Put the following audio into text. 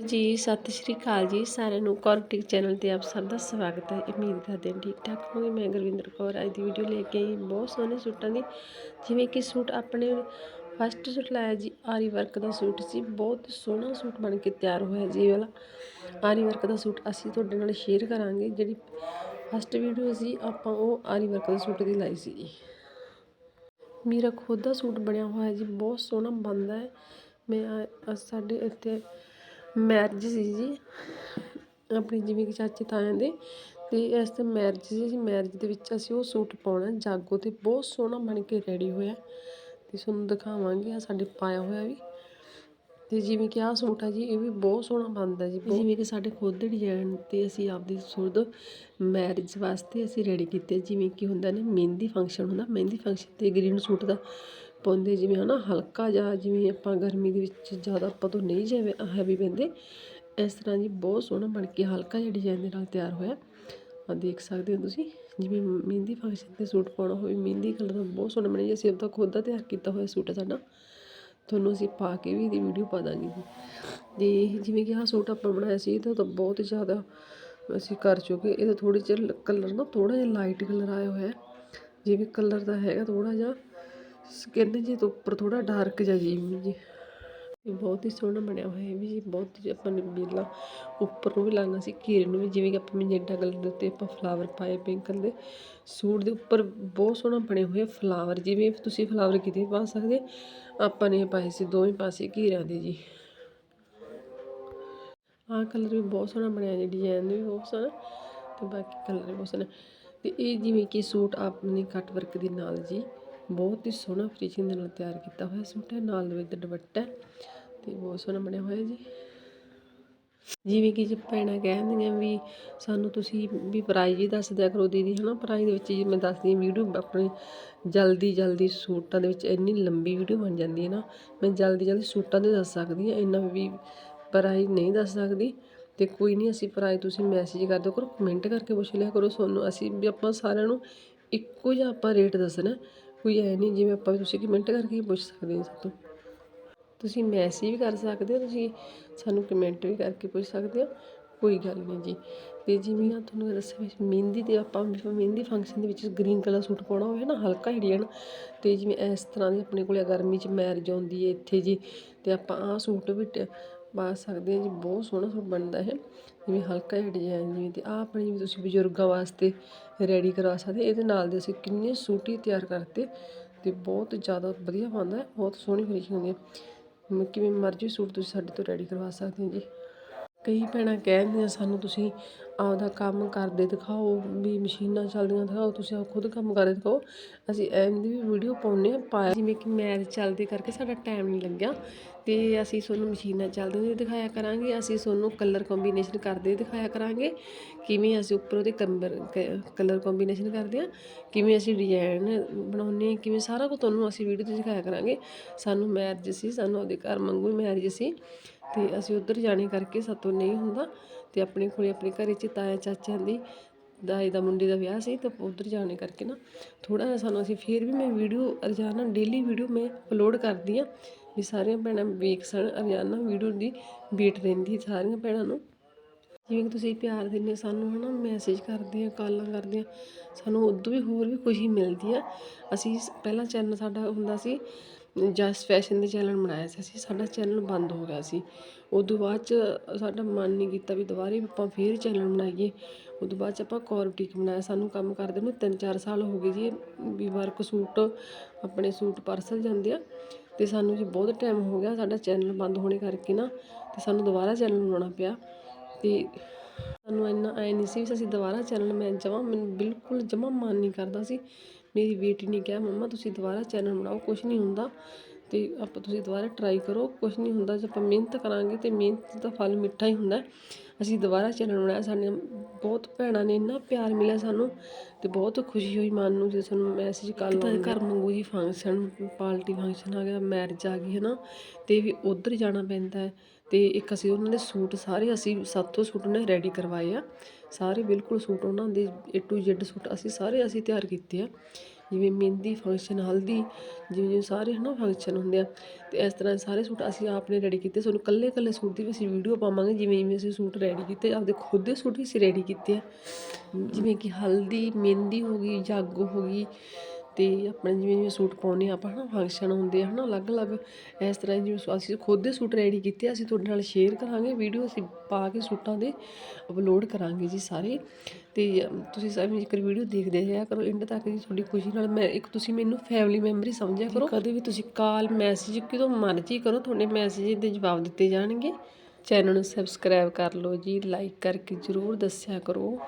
ਜੀ, ਸਤਿ ਸ਼੍ਰੀ ਅਕਾਲ ਜੀ ਸਾਰਿਆਂ ਨੂੰ। ਕੌਰਟਿਕ ਚੈਨਲ ਤੇ ਆਪ ਸਭ ਦਾ ਸਵਾਗਤ ਹੈ। ਉਮੀਦ ਕਰਦੇ ਹਾਂ ਠੀਕ ਠਾਕ ਹੋਗੇ ਮੈਂ ਗੁਰਵਿੰਦਰ ਕੌਰ। ਅੱਜ ਦੀ ਵੀਡੀਓ ਲੈ ਕੇ ਆਈ ਬਹੁਤ ਸੋਹਣੇ ਸੂਟਾਂ ਦੀ। ਜਿਵੇਂ ਕਿ ਸੂਟ ਆਪਣੇ ਫਸਟ ਸੂਟ ਲਾਇਆ ਜੀ, ਆਰੀ ਵਰਕ ਦਾ ਸੂਟ ਸੀ। ਬਹੁਤ ਸੋਹਣਾ ਸੂਟ ਬਣ ਕੇ ਤਿਆਰ ਹੋਇਆ ਜੀ ਇਹ ਵਾਲਾ। ਆਰੀ ਵਰਕ ਦਾ ਸੂਟ ਅਸੀਂ ਤੁਹਾਡੇ ਨਾਲ ਸ਼ੇਅਰ ਕਰਾਂਗੇ। ਜਿਹੜੀ ਫਸਟ ਵੀਡੀਓ ਸੀ, ਆਪਾਂ ਉਹ ਆਰੀ ਵਰਕ ਦਾ ਸੂਟ ਦੀ ਲਾਈ ਸੀ ਜੀ ਮੇਰਾ ਖੁਦ ਦਾ ਸੂਟ ਬਣਿਆ ਹੋਇਆ ਜੀ। ਬਹੁਤ ਸੋਹਣਾ ਬਣਦਾ ਹੈ। ਮੈਂ ਸਾਡੇ ਇੱਥੇ ਮੈਰਿਜ ਸੀ ਜੀ। ਆਪਣੀ ਜਿਵੇਂ ਕਿ ਚਾਚੇ ਤਾਇਆਂ ਦੇ। ਅਤੇ ਇਸ ਤੇ ਮੈਰਿਜ ਸੀ ਜੀ। ਮੈਰਿਜ ਦੇ ਵਿੱਚ ਅਸੀਂ ਉਹ ਸੂਟ ਪਾਉਣਾ ਜਾਗੋ ਤੇ ਬਹੁਤ ਸੋਹਣਾ ਬਣ ਕੇ ਰੈਡੀ ਹੋਇਆ। ਅਤੇ ਤੁਹਾਨੂੰ ਦਿਖਾਵਾਂਗੇ। ਆ ਸਾਡੇ ਪਾਇਆ ਹੋਇਆ ਵੀ। ਅਤੇ ਜਿਵੇਂ ਕਿ ਆਹ ਸੂਟ ਆ ਜੀ, ਇਹ ਵੀ ਬਹੁਤ ਸੋਹਣਾ ਬਣਦਾ ਜੀ ਜਿਵੇਂ ਕਿ ਸਾਡੇ ਖੁਦ ਦੇ ਡਿਜ਼ਾਈਨ ਤੇ ਅਸੀਂ ਆਪਦੀ ਸੂਟ ਮੈਰਿਜ ਵਾਸਤੇ ਅਸੀਂ ਰੈਡੀ ਕੀਤੇ ਜਿਵੇਂ ਕਿ ਹੁੰਦਾ ਨੇ, ਮਹਿੰਦੀ ਫੰਕਸ਼ਨ ਹੁੰਦਾ। ਮਹਿੰਦੀ ਫੰਕਸ਼ਨ ਤੇ ਗ੍ਰੀਨ ਸੂਟ ਦਾ ਪਾਉਂਦੇ, ਜਿਵੇਂ ਹੈ ਨਾ ਹਲਕਾ ਜਿਹਾ, ਜਿਵੇਂ ਆਪਾਂ ਗਰਮੀ ਦੇ ਵਿੱਚ ਜ਼ਿਆਦਾ ਆਪਾਂ ਤੋਂ ਨਹੀਂ ਜਿਵੇਂ ਹੈਵੀ ਪੈਂਦੇ। ਇਸ ਤਰ੍ਹਾਂ ਜੀ ਬਹੁਤ ਸੋਹਣਾ ਬਣ ਕੇ ਹਲਕਾ ਜਿਹਾ ਡਿਜ਼ਾਈਨ ਦੇ ਨਾਲ ਤਿਆਰ ਹੋਇਆ। ਆ ਦੇਖ ਸਕਦੇ ਹੋ ਤੁਸੀਂ, ਜਿਵੇਂ ਮਹਿੰਦੀ ਫੰਕਸ਼ਨ ਤੇ ਸੂਟ ਪਾਉਣਾ ਹੋਵੇ, ਮਹਿੰਦੀ ਕਲਰ ਦਾ ਬਹੁਤ ਸੋਹਣਾ ਬਣਿਆ। ਜੀ ਅਸੀਂ ਆਪਦਾ ਖੁਦ ਦਾ ਤਿਆਰ ਕੀਤਾ ਹੋਇਆ ਸੂਟ ਹੈ ਸਾਡਾ। ਤੁਹਾਨੂੰ ਅਸੀਂ ਪਾ ਕੇ ਵੀ ਇਹਦੀ ਵੀਡੀਓ ਪਾ ਦਾਂਗੇ ਜੀ। ਤੇ ਜਿਵੇਂ ਕਿ ਆਹ ਸੂਟ ਆਪਾਂ ਬਣਾਇਆ ਸੀ, ਇਹਦਾ ਤਾਂ ਬਹੁਤ ਜ਼ਿਆਦਾ ਅਸੀਂ ਕਰ ਚੁੱਕੇ ਇਹਦਾ ਥੋੜੀ ਜਿਹਾ ਕਲਰ ਨਾ ਥੋੜਾ ਜਿਹਾ ਲਾਈਟ ਕਲਰ ਆਇਆ ਹੋਇਆ ਜਿਵੇਂ ਕਲਰ ਦਾ ਹੈਗਾ ਥੋੜਾ ਜਿਹਾ। ਸਕਿਨ ਜੀ ਤੋਂ ਉੱਪਰ ਥੋੜਾ ਡਾਰਕ ਜਿਹਾ ਜੀ ਜੀ। ਇਹ ਬਹੁਤ ਹੀ ਸੋਹਣਾ ਬਣਿਆ ਹੋਇਆ ਹੈ ਵੀ ਜੀ, ਬਹੁਤ ਹੀ ਆਪਾਂ ਨੇ ਬੇਲਾ ਉੱਪਰ ਨੂੰ ਵੀ ਲਾਣਾ ਸੀ ਘੇਰੇ ਨੂੰ ਵੀ, ਜਿਵੇਂ ਕਿ ਆਪਾਂ ਮੈਜੈਂਟਾ ਕਲਰ ਦੇ ਉੱਤੇ ਆਪਾਂ ਫਲਾਵਰ ਪਾਏ ਪਿੰਕ ਕਲਰ ਦੇ। ਸੂਟ ਦੇ ਉੱਪਰ ਬਹੁਤ ਸੋਹਣਾ ਬਣੇ ਹੋਏ ਫਲਾਵਰ, ਜਿਵੇਂ ਤੁਸੀਂ ਫਲਾਵਰ ਕਿਤੇ ਵੀ ਪਾ ਸਕਦੇ, ਆਪਾਂ ਨੇ ਪਾਏ ਸੀ, ਦੋਵੇਂ ਪਾਸੇ ਘੇਰਿਆਂ ਦੇ ਜੀ। ਆਹ ਕਲਰ ਵੀ ਬਹੁਤ ਸੋਹਣਾ ਬਣਿਆ ਜੀ ਡਿਜ਼ਾਈਨ ਵੀ ਬਹੁਤ ਸੋਹਣਾ ਤੇ ਬਾਕੀ ਕਲਰ ਵੀ ਬਹੁਤ ਸੋਹਣਾ। ਤੇ ਇਹ ਜਿਵੇਂ ਕਿ ਸੂਟ ਆਪਣੇ ਕੱਟ ਵਰਕ ਦੇ ਨਾਲ ਜੀ ਬਹੁਤ ਹੀ ਸੋਹਣਾ ਫਿਨਿਸ਼ਿੰਗ ਦੇ ਨਾਲ ਤਿਆਰ ਕੀਤਾ ਹੋਇਆ ਸੂਟ ਹੈ, ਨਾਲ ਦੇ ਵਿੱਚ ਦੁਪੱਟਾ ਹੈ ਤੇ ਬਹੁਤ ਸੋਹਣਾ ਬਣਿਆ ਹੋਇਆ ਜੀ। ਜਿਵੇਂ ਕਿ ਜੇ ਭੈਣਾਂ ਕਹਿੰਦੀਆਂ ਵੀ ਸਾਨੂੰ ਤੁਸੀਂ ਵੀ ਪ੍ਰਾਈਜ਼ ਹੀ ਦੱਸ ਦਿਆ ਕਰੋ ਦੀਦੀ, ਹਨਾ? ਪ੍ਰਾਈਜ਼ ਦੇ ਵਿੱਚ ਜੇ ਮੈਂ ਦੱਸਦੀ ਵੀਡੀਓ ਆਪਣੇ ਜਲਦੀ ਜਲਦੀ ਸੂਟਾਂ ਦੇ ਵਿੱਚ ਇੰਨੀ ਲੰਬੀ ਵੀਡੀਓ ਬਣ ਜਾਂਦੀ ਹੈ ਨਾ, ਮੈਂ ਜਲਦੀ ਜਲਦੀ ਸੂਟਾਂ ਦੇ ਦੱਸ ਸਕਦੀ ਹਾਂ, ਇੰਨਾ ਵੀ ਪ੍ਰਾਈਜ਼ ਨਹੀਂ ਦੱਸ ਸਕਦੀ। ਤੇ ਕੋਈ ਨਹੀਂ, ਅਸੀਂ ਪ੍ਰਾਈਜ਼ ਤੁਸੀਂ ਮੈਸੇਜ ਕਰ ਦਿਓ ਕਰੋ ਕਮੈਂਟ ਕਰਕੇ ਪੁੱਛ ਲਿਆ ਕਰੋ ਤੁਹਾਨੂੰ ਅਸੀਂ ਵੀ ਆਪਾਂ ਸਾਰਿਆਂ ਨੂੰ ਇੱਕੋ ਜਿਹਾ ਆਪਾਂ ਰੇਟ ਦੱਸਣਾ ਕੋਈ ਐ ਨਹੀਂ ਜਿਵੇਂ ਆਪਾਂ ਤੁਸੀਂ ਕਮੈਂਟ ਕਰਕੇ ਹੀ ਪੁੱਛ ਸਕਦੇ ਹੋ ਸਾਨੂੰ ਤੁਸੀਂ ਮੈਸੇਜ ਵੀ ਕਰ ਸਕਦੇ ਹੋ, ਤੁਸੀਂ ਸਾਨੂੰ ਕਮੈਂਟ ਵੀ ਕਰਕੇ ਪੁੱਛ ਸਕਦੇ ਹੋ, ਕੋਈ ਗੱਲ ਨਹੀਂ ਜੀ। ਤੇ ਜਿਵੇਂ ਆ ਤੁਹਾਨੂੰ ਦੱਸਿਆ ਵੀ ਮਹਿੰਦੀ ਤੇ ਆਪਾਂ ਮਹਿੰਦੀ ਫੰਕਸ਼ਨ ਦੇ ਵਿੱਚ ਗ੍ਰੀਨ ਕਲਰ ਸੂਟ ਪਾਉਣਾ ਹੋਵੇ ਨਾ, ਹਲਕਾ ਹੀ ਡਿਜ਼ਾਈਨ ਤੇ ਜਿਵੇਂ ਇਸ ਤਰ੍ਹਾਂ ਦੀ ਆਪਣੇ ਕੋਲੇ ਗਰਮੀ 'ਚ ਮੈਰਿਜ ਆਉਂਦੀ ਹੈ ਇੱਥੇ ਜੀ, ਤੇ ਆਪਾਂ ਆਹ ਸੂਟ ਵੀ ਟ- ਪਾ ਸਕਦੇ ਹਾਂ ਜੀ, ਬਹੁਤ ਸੋਹਣਾ ਸੂਟ ਬਣਦਾ ਹੈ ਜਿਵੇਂ ਹਲਕਾ ਜਿਹਾ ਡਿਜ਼ਾਈਨ ਜਿਵੇਂ ਤੇ ਆਹ ਆਪਣੇ ਤੁਸੀਂ ਬਜ਼ੁਰਗਾਂ ਵਾਸਤੇ ਰੈਡੀ ਕਰਵਾ ਸਕਦੇ, ਇਹਦੇ ਨਾਲ ਦੇ ਅਸੀਂ ਕਿੰਨੇ ਸੂਟ ਹੀ ਤਿਆਰ ਕਰਤੇ ਤੇ ਬਹੁਤ ਜ਼ਿਆਦਾ ਵਧੀਆ ਬਣਦਾ ਬਹੁਤ ਸੋਹਣੀ ਫਿਨਿਸ਼ਿੰਗ ਹੁੰਦੀ ਹੈ। ਕਿਵੇਂ ਮਰਜ਼ੀ ਸੂਟ ਤੁਸੀਂ ਸਾਡੇ ਤੋਂ ਰੈਡੀ ਕਰਵਾ ਸਕਦੇ ਹੋ ਜੀ। ਕਈ ਭੈਣਾਂ ਕਹਿੰਦੀਆਂ, ਸਾਨੂੰ ਤੁਸੀਂ ਆਪਦਾ ਕੰਮ ਕਰਦੇ ਦਿਖਾਓ, ਵੀ ਮਸ਼ੀਨਾਂ ਚੱਲਦੀਆਂ ਦਿਖਾਓ, ਤੁਸੀਂ ਆਪ ਖੁਦ ਕੰਮ ਕਰਦੇ ਦਿਖਾਓ। ਅਸੀਂ ਐਵੇਂ ਦੀ ਵੀ ਵੀਡੀਓ ਪਾਉਂਦੇ ਹਾਂ, ਪਾਇਆ ਜਿਵੇਂ ਕਿ ਮੈਰਿਜ ਚੱਲਦੇ ਕਰਕੇ ਸਾਡਾ ਟਾਈਮ ਨਹੀਂ ਲੱਗਿਆ। ਤੇ ਅਸੀਂ ਤੁਹਾਨੂੰ ਮਸ਼ੀਨਾਂ ਚੱਲਦੀਆਂ ਵੀ ਦਿਖਾਇਆ ਕਰਾਂਗੇ, ਅਸੀਂ ਤੁਹਾਨੂੰ ਕਲਰ ਕੰਬੀਨੇਸ਼ਨ ਕਰਦੇ ਦਿਖਾਇਆ ਕਰਾਂਗੇ। ਕਿਵੇਂ ਅਸੀਂ ਉੱਪਰ ਉਹਦੇ ਕੰਬਰ ਕਲਰ ਕੰਬੀਨੇਸ਼ਨ ਕਰਦੇ ਹਾਂ, ਕਿਵੇਂ ਅਸੀਂ ਡਿਜ਼ਾਈਨ ਬਣਾਉਂਦੇ ਹਾਂ, ਕਿਵੇਂ ਸਾਰਾ ਕੁਝ ਤੁਹਾਨੂੰ ਅਸੀਂ ਵੀਡੀਓ 'ਤੇ ਦਿਖਾਇਆ ਕਰਾਂਗੇ। ਸਾਨੂੰ ਮੈਰਿਜ ਸੀ, ਸਾਨੂੰ ਉਹਦੇ ਘਰ ਮੰਗੂ ਮੈਰਿਜ ਸੀ। ਤੇ ਅਸੀਂ ਉੱਧਰ ਜਾਣੇ ਕਰਕੇ ਸਾਤੋਂ ਨਹੀਂ ਹੁੰਦਾ, ਤੇ ਆਪਣੇ ਕੋਲੇ ਆਪਣੇ ਘਰੇ ਚ ਤਾਇਆ ਚਾਚਿਆਂ ਦੀ, ਦਾਈ ਦਾ ਮੁੰਡੇ ਦਾ ਵਿਆਹ ਸੀ ਤਾਂ ਉੱਧਰ ਜਾਣੇ ਕਰਕੇ ਨਾ ਥੋੜਾ ਜਿਹਾ ਸਾਨੂੰ ਅਸੀਂ ਫੇਰ ਵੀ ਮੈਂ ਵੀਡੀਓ ਰੋਜ਼ਾਨਾ ਡੇਲੀ ਵੀਡੀਓ ਮੈਂ ਅਪਲੋਡ ਕਰਦੀ ਆ ਵੀ ਸਾਰੀਆਂ ਭੈਣਾਂ ਵੇਖ ਸਣ ਰੋਜ਼ਾਨਾ ਵੀਡੀਓ ਦੀ ਵੇਟ ਰਹਿੰਦੀ ਸਾਰੀਆਂ ਭੈਣਾਂ ਨੂੰ। ਜਿਵੇਂ ਕਿ ਤੁਸੀਂ ਪਿਆਰ ਦਿੰਦੇ ਹੋ ਸਾਨੂੰ, ਹਨਾ ਮੈਸੇਜ ਕਰਦੇ ਆ ਕਾਲਾਂ ਕਰਦੇ ਆ ਸਾਨੂੰ ਉਦੋਂ ਵੀ ਹੋਰ ਵੀ ਖੁਸ਼ੀ ਮਿਲਦੀ ਆ। ਅਸੀਂ ਪਹਿਲਾਂ ਚੈਨਲ ਸਾਡਾ ਹੁੰਦਾ ਸੀ ਜਸ ਫੈਸ਼ਨ ਦੇ ਚੈਨਲ ਬਣਾਇਆ ਸੀ ਅਸੀਂ, ਸਾਡਾ ਚੈਨਲ ਬੰਦ ਹੋ ਗਿਆ ਸੀ। ਉਦੋਂ ਬਾਅਦ ਚ ਸਾਡਾ ਮਨ ਨਹੀਂ ਕੀਤਾ ਵੀ ਦੁਬਾਰੇ ਆਪਾਂ ਫਿਰ ਚੈਨਲ ਬਣਾਈਏ। ਉਦੋਂ ਬਾਅਦ ਚ ਆਪਾਂ ਕੌਰਬਟੀਕ ਬਣਾਇਆ, ਸਾਨੂੰ ਕੰਮ ਕਰਦੇ ਨੂੰ 3-4 ਸਾਲ ਹੋ ਗਏ ਜੀ, ਵੀ ਵਰਕ ਸੂਟ ਆਪਣੇ ਸੂਟ ਪਾਰਸਲ ਜਾਂਦੇ ਆ। ਅਤੇ ਸਾਨੂੰ ਜੀ ਬਹੁਤ ਟਾਈਮ ਹੋ ਗਿਆ, ਸਾਡਾ ਚੈਨਲ ਬੰਦ ਹੋਣੇ ਕਰਕੇ ਨਾ ਅਤੇ ਸਾਨੂੰ ਦੁਬਾਰਾ ਚੈਨਲ ਬਣਾਉਣਾ ਪਿਆ। ਅਤੇ ਸਾਨੂੰ ਇੰਨਾ ਐ ਨਹੀਂ ਸੀ ਵੀ ਅਸੀਂ ਦੁਬਾਰਾ ਚੈਨਲ ਮੈਂ ਜਮਾਂ, ਮੈਨੂੰ ਬਿਲਕੁਲ ਜਮਾਂ ਮਨ ਨਹੀਂ ਕਰਦਾ ਸੀ। ਮੇਰੀ ਬੇਟੀ ਨੇ ਕਿਹਾ, ਮੰਮਾ, ਤੁਸੀਂ ਦੁਬਾਰਾ ਚੈਨਲ ਬਣਾਓ ਕੁਝ ਨਹੀਂ ਹੁੰਦਾ। ਤੇ ਆਪਾਂ ਤੁਸੀਂ ਦੁਬਾਰਾ ਟਰਾਈ ਕਰੋ। ਕੁਝ ਨਹੀਂ ਹੁੰਦਾ ਜੇ ਆਪਾਂ ਮਿਹਨਤ ਕਰਾਂਗੇ ਤੇ ਮਿਹਨਤ ਦਾ ਫਲ ਮਿੱਠਾ ਹੀ ਹੁੰਦਾ। ਅਸੀਂ ਦੁਬਾਰਾ ਚੈਨਲ ਬਣਾਇਆ ਸਾਡੇ ਬਹੁਤ ਭੈਣਾਂ ਨੇ ਇੰਨਾ ਪਿਆਰ ਮਿਲਿਆ ਸਾਨੂੰ ਤੇ ਬਹੁਤ ਖੁਸ਼ੀ ਹੋਈ ਮਨ ਨੂੰ ਜਦੋਂ ਸਾਨੂੰ ਮੈਸੇਜ ਕਰ ਲਓ ਘਰ ਮੰਗੂ ਜੀ ਫੰਕਸ਼ਨ ਪਾਰਟੀ ਫੰਕਸ਼ਨ ਆ ਗਿਆ ਮੈਰਿਜ ਆ ਗਈ ਹੈ ਨਾ ਤੇ ਵੀ ਉਧਰ ਜਾਣਾ ਪੈਂਦਾ ਹੈ। ਤੇ ਇੱਕ ਅਸੀਂ ਉਹਨਾਂ ਦੇ ਸੂਟ ਸਾਰੇ ਅਸੀਂ ਸਾਤੋਂ ਸੂਟ ਨੇ ਰੈਡੀ ਕਰਵਾਏ ਆ। ਸਾਰੇ ਬਿਲਕੁਲ ਸੂਟ ਉਹਨਾਂ ਦੇ A to Z ਸੂਟ ਅਸੀਂ ਸਾਰੇ ਅਸੀਂ ਤਿਆਰ ਕੀਤੇ ਆ। ਜਿਵੇਂ ਮਹਿੰਦੀ ਫੰਕਸ਼ਨ ਹਲਦੀ, ਜਿਵੇਂ ਜਿਵੇਂ ਸਾਰੇ ਹਨਾ ਫੰਕਸ਼ਨ ਹੁੰਦੇ ਆ ਅਤੇ ਇਸ ਤਰ੍ਹਾਂ ਸਾਰੇ ਸੂਟ ਅਸੀਂ ਆਪ ਨੇ ਰੈਡੀ ਕੀਤੇ। ਤੁਹਾਨੂੰ ਇਕੱਲੇ ਇਕੱਲੇ ਸੂਟ ਦੀ ਵੀ ਅਸੀਂ ਵੀਡੀਓ ਪਾਵਾਂਗੇ, ਜਿਵੇਂ ਜਿਵੇਂ ਅਸੀਂ ਸੂਟ ਰੈਡੀ ਕੀਤੇ, ਆਪਦੇ ਖੁਦ ਦੇ ਸੂਟ ਵੀ ਅਸੀਂ ਰੈਡੀ ਕੀਤੇ ਆ। ਜਿਵੇਂ ਕਿ ਹਲਦੀ, ਮਹਿੰਦੀ ਹੋ ਗਈ, ਜਾਗੋ ਹੋ ਗਈ ਤੇ ਆਪਣੇ ਜਿਵੇਂ ਜਿਵੇਂ ਸੂਟ ਪਾਉਂਦੇ ਹਾਂ ਆਪਾਂ ਹਨਾ ਫੰਕਸ਼ਨ ਹੁੰਦੇ ਆ ਹਨਾ ਅਲੱਗ-ਅਲੱਗ। ਇਸ ਤਰ੍ਹਾਂ ਜਿਵੇਂ ਅਸੀਂ ਖੁਦ ਦੇ ਸੂਟ ਰੈਡੀ ਕੀਤੇ ਆ, ਅਸੀਂ ਤੁਹਾਡੇ ਨਾਲ ਸ਼ੇਅਰ ਕਰਾਂਗੇ ਵੀਡੀਓ ਅਸੀਂ ਪਾ ਕੇ ਸੂਟਾਂ ਦੇ ਅਪਲੋਡ ਕਰਾਂਗੇ ਜੀ ਸਾਰੇ। ਤੇ ਅਮ, ਤੁਸੀਂ ਸਾਰੇ ਜੇਕਰ ਵੀਡੀਓ ਦੇਖਦੇ ਰਿਹਾ ਕਰੋ ਐਂਡ ਤੱਕ ਜੀ ਤੁਹਾਡੀ ਖੁਸ਼ੀ ਨਾਲ। ਮੈਂ ਇੱਕ ਤੁਸੀਂ ਮੈਨੂੰ ਫੈਮਿਲੀ ਮੈਂਬਰ ਹੀ ਸਮਝਿਆ ਕਰੋ। ਕਦੇ ਵੀ ਤੁਸੀਂ ਕਾਲ ਮੈਸੇਜ ਕਿਦੋਂ ਮਰਜ਼ੀ ਕਰੋ ਤੁਹਾਡੇ ਮੈਸੇਜ ਦੇ ਜਵਾਬ ਦਿੱਤੇ ਜਾਣਗੇ। ਚੈਨਲ ਨੂੰ ਸਬਸਕ੍ਰਾਈਬ ਕਰ ਲਓ ਜੀ ਲਾਈਕ ਕਰਕੇ ਜਰੂਰ ਦੱਸਿਆ ਕਰੋ।